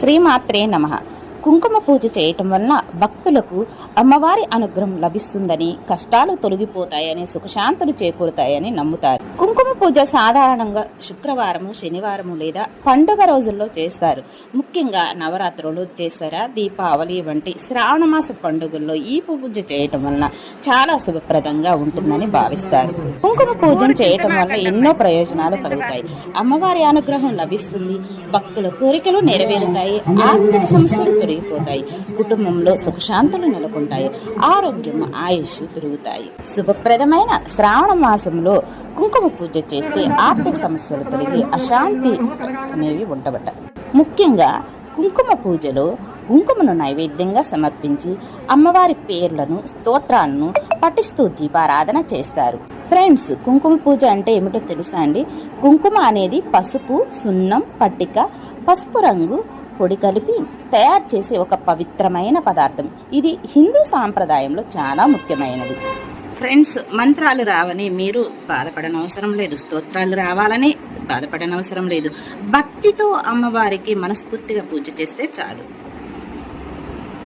శ్రీమాత్రే నమ. కుంకుమ పూజ చేయటం వలన భక్తులకు అమ్మవారి అనుగ్రహం లభిస్తుందని కష్టాలు తొలగిపోతాయని సుఖశాంతులు చేకూరుతాయని నమ్ముతారు. కుంకుమ పూజ సాధారణంగా శుక్రవారము శనివారము లేదా పండుగ రోజుల్లో చేస్తారు. ముఖ్యంగా నవరాత్రులు దసరా దీపావళి వంటి శ్రావణమాస పండుగల్లో ఈ పూజ చేయటం వలన చాలా శుభప్రదంగా ఉంటుందని భావిస్తారు. కుంకుమ పూజను చేయటం వల్ల ఎన్నో ప్రయోజనాలు కలుగుతాయి. అమ్మవారి అనుగ్రహం లభిస్తుంది భక్తుల కోరికలు నెరవేరుతాయి ఆర్థిక సంస్థలు తొలగిపోతాయి కుటుంబంలో సుఖశాంతులు నెలకొంటాయి. ఆరోగ్యం ఆయుష్ పెరుగుతాయి. శుభప్రదమైన శ్రావణ మాసంలో కుంకుమ పూజ చేస్తే ఆర్థిక సమస్యలు తొలగి అశాంతి అనేవి ఉండబట్ట ముఖ్యంగా కుంకుమ పూజలో కుంకుమను నైవేద్యంగా సమర్పించి అమ్మవారి పేర్లను స్తోత్రాలను పఠిస్తూ దీపారాధన చేస్తారు. ఫ్రెండ్స్ కుంకుమ పూజ అంటే ఏమిటో తెలుసా అండి? కుంకుమ అనేది పసుపు సున్నం పట్టిక పసుపు రంగు పొడి కలిపి తయారు చేసే ఒక పవిత్రమైన పదార్థం. ఇది హిందూ సాంప్రదాయంలో చాలా ముఖ్యమైనది. ఫ్రెండ్స్ మంత్రాలు రావని మీరు బాధపడనవసరం లేదు. స్తోత్రాలు రావాలని బాధపడనవసరం లేదు. భక్తితో అమ్మవారికి మనస్ఫూర్తిగా పూజ చేస్తే చాలు.